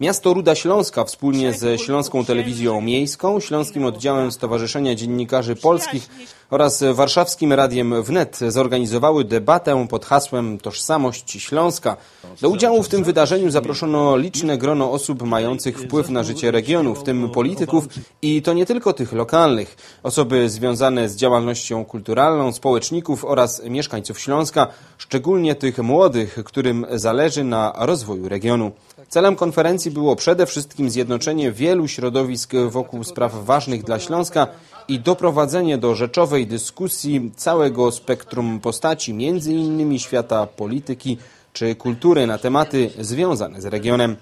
Miasto Ruda Śląska wspólnie ze Śląską Telewizją Miejską, Śląskim Oddziałem Stowarzyszenia Dziennikarzy Polskich oraz warszawskim Radiem Wnet zorganizowały debatę pod hasłem Tożsamość Śląska. Do udziału w tym wydarzeniu zaproszono liczne grono osób mających wpływ na życie regionu, w tym polityków i to nie tylko tych lokalnych. Osoby związane z działalnością kulturalną, społeczników oraz mieszkańców Śląska, szczególnie tych młodych, którym zależy na rozwoju regionu. Celem konferencji było przede wszystkim zjednoczenie wielu środowisk wokół spraw ważnych dla Śląska i doprowadzenie do rzeczowej dyskusji całego spektrum postaci, między innymi świata polityki czy kultury na tematy związane z regionem.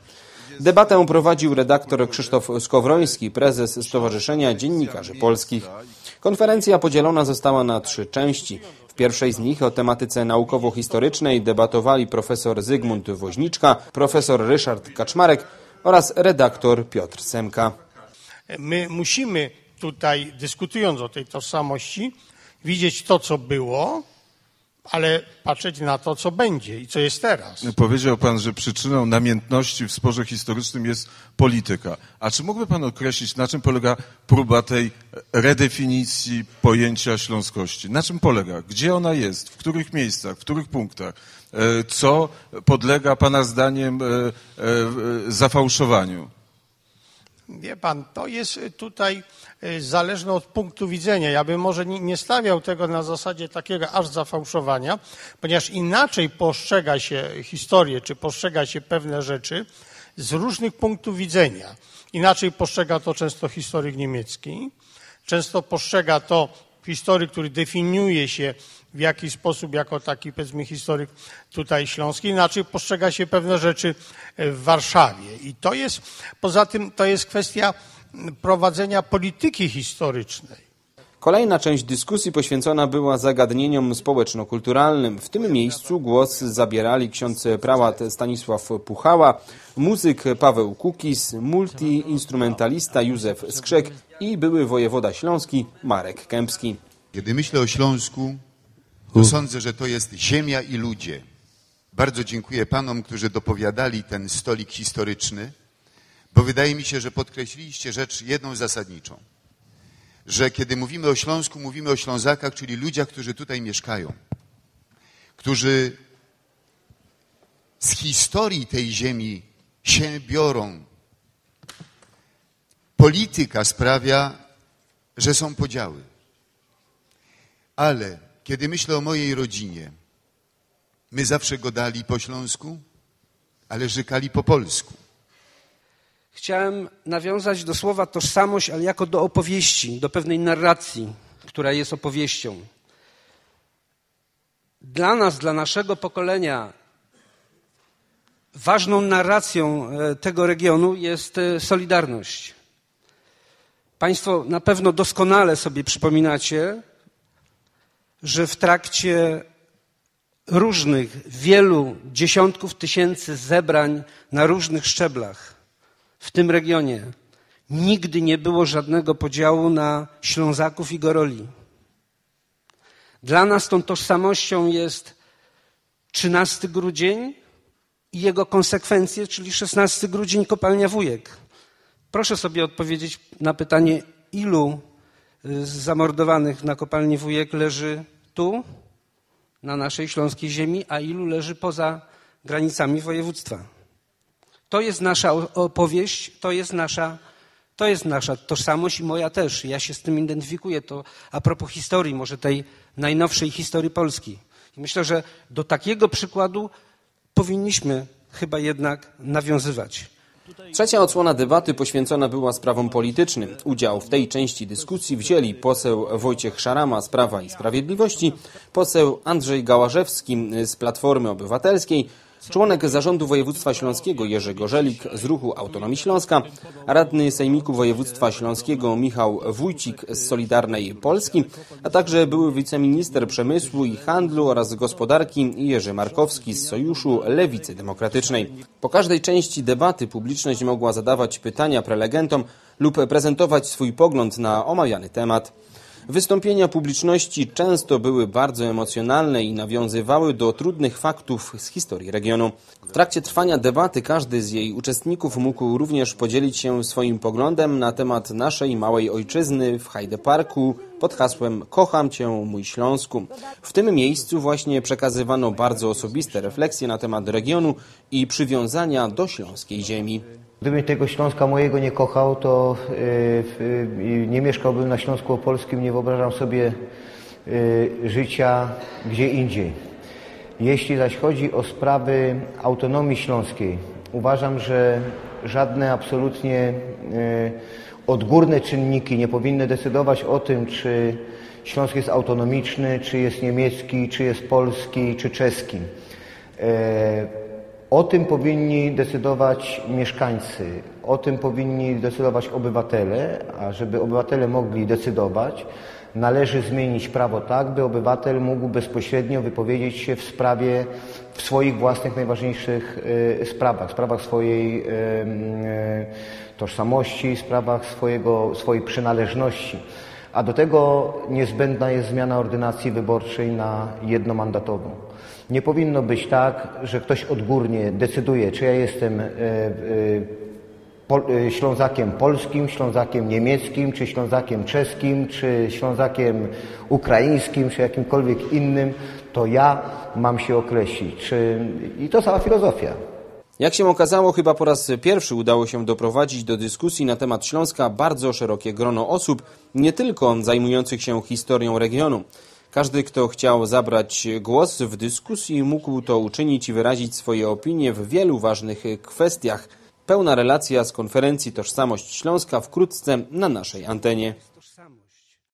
Debatę prowadził redaktor Krzysztof Skowroński, prezes Stowarzyszenia Dziennikarzy Polskich. Konferencja podzielona została na trzy części. W pierwszej z nich o tematyce naukowo-historycznej debatowali profesor Zygmunt Woźniczka, profesor Ryszard Kaczmarek oraz redaktor Piotr Semka. My musimy tutaj, dyskutując o tej tożsamości, widzieć to, co było, ale patrzeć na to, co będzie i co jest teraz. Powiedział Pan, że przyczyną namiętności w sporze historycznym jest polityka. A czy mógłby Pan określić, na czym polega próba tej redefinicji pojęcia śląskości? Na czym polega? Gdzie ona jest? W których miejscach? W których punktach? E, Co podlega Pana zdaniem e, e, zafałszowaniu? Wie pan, to jest tutaj y, zależne od punktu widzenia. Ja bym może nie stawiał tego na zasadzie takiego aż zafałszowania, ponieważ inaczej postrzega się historię, czy postrzega się pewne rzeczy z różnych punktów widzenia. Inaczej postrzega to często historyk niemiecki, często postrzega to historyk, który definiuje się w jakiś sposób jako taki, powiedzmy, historyk tutaj śląski, inaczej postrzega się pewne rzeczy w Warszawie. I to jest, poza tym, to jest kwestia prowadzenia polityki historycznej. Kolejna część dyskusji poświęcona była zagadnieniom społeczno-kulturalnym. W tym miejscu głos zabierali ksiądz prałat Stanisław Puchała, muzyk Paweł Kukis, multiinstrumentalista Józef Skrzek i były wojewoda śląski Marek Kępski. Kiedy myślę o Śląsku, to sądzę, że to jest ziemia i ludzie. Bardzo dziękuję panom, którzy dopowiadali ten stolik historyczny, bo wydaje mi się, że podkreśliliście rzecz jedną zasadniczą. Że kiedy mówimy o Śląsku, mówimy o Ślązakach, czyli ludziach, którzy tutaj mieszkają, którzy z historii tej ziemi się biorą. Polityka sprawia, że są podziały. Ale kiedy myślę o mojej rodzinie, my zawsze godali po śląsku, ale rzekali po polsku. Chciałem nawiązać do słowa tożsamość, ale jako do opowieści, do pewnej narracji, która jest opowieścią. Dla nas, dla naszego pokolenia, ważną narracją e, tego regionu jest e, solidarność. Państwo na pewno doskonale sobie przypominacie, że w trakcie różnych, wielu dziesiątków tysięcy zebrań na różnych szczeblach w tym regionie nigdy nie było żadnego podziału na Ślązaków i Goroli. Dla nas tą tożsamością jest 13 grudzień i jego konsekwencje, czyli 16 grudzień kopalnia Wujek. Proszę sobie odpowiedzieć na pytanie, ilu z zamordowanych na kopalni Wujek leży tu, na naszej śląskiej ziemi, a ilu leży poza granicami województwa. To jest nasza opowieść, to jest nasza, to jest nasza tożsamość i moja też. Ja się z tym identyfikuję. To a propos historii, może tej najnowszej historii Polski. I myślę, że do takiego przykładu powinniśmy chyba jednak nawiązywać. Trzecia odsłona debaty poświęcona była sprawom politycznym. Udział w tej części dyskusji wzięli poseł Wojciech Szarama z Prawa i Sprawiedliwości, poseł Andrzej Gałażewski z Platformy Obywatelskiej, członek zarządu województwa śląskiego Jerzy Gorzelik z ruchu Autonomii Śląska, radny Sejmiku Województwa Śląskiego Michał Wójcik z Solidarnej Polski, a także były wiceminister przemysłu i handlu oraz gospodarki Jerzy Markowski z Sojuszu Lewicy Demokratycznej. Po każdej części debaty publiczność mogła zadawać pytania prelegentom lub prezentować swój pogląd na omawiany temat. Wystąpienia publiczności często były bardzo emocjonalne i nawiązywały do trudnych faktów z historii regionu. W trakcie trwania debaty każdy z jej uczestników mógł również podzielić się swoim poglądem na temat naszej małej ojczyzny w Hyde Parku pod hasłem Kocham Cię, mój Śląsku. W tym miejscu właśnie przekazywano bardzo osobiste refleksje na temat regionu i przywiązania do śląskiej ziemi. Gdybym tego Śląska mojego nie kochał, to y, y, nie mieszkałbym na Śląsku Opolskim, nie wyobrażam sobie y, życia gdzie indziej. Jeśli zaś chodzi o sprawy autonomii śląskiej, uważam, że żadne absolutnie odgórne czynniki nie powinny decydować o tym, czy Śląsk jest autonomiczny, czy jest niemiecki, czy jest polski, czy czeski. O tym powinni decydować mieszkańcy, o tym powinni decydować obywatele, a żeby obywatele mogli decydować, należy zmienić prawo tak, by obywatel mógł bezpośrednio wypowiedzieć się w sprawie, w swoich własnych najważniejszych y, sprawach, sprawach swojej y, y, tożsamości, sprawach swojego, swojej przynależności. A do tego niezbędna jest zmiana ordynacji wyborczej na jednomandatową. Nie powinno być tak, że ktoś odgórnie decyduje, czy ja jestem e, e, Ślązakiem polskim, Ślązakiem niemieckim, czy Ślązakiem czeskim, czy Ślązakiem ukraińskim, czy jakimkolwiek innym, to ja mam się określić. I to cała filozofia. Jak się okazało, chyba po raz pierwszy udało się doprowadzić do dyskusji na temat Śląska bardzo szerokie grono osób, nie tylko zajmujących się historią regionu. Każdy, kto chciał zabrać głos w dyskusji, mógł to uczynić i wyrazić swoje opinie w wielu ważnych kwestiach. Pełna relacja z konferencji Tożsamość Śląska wkrótce na naszej antenie.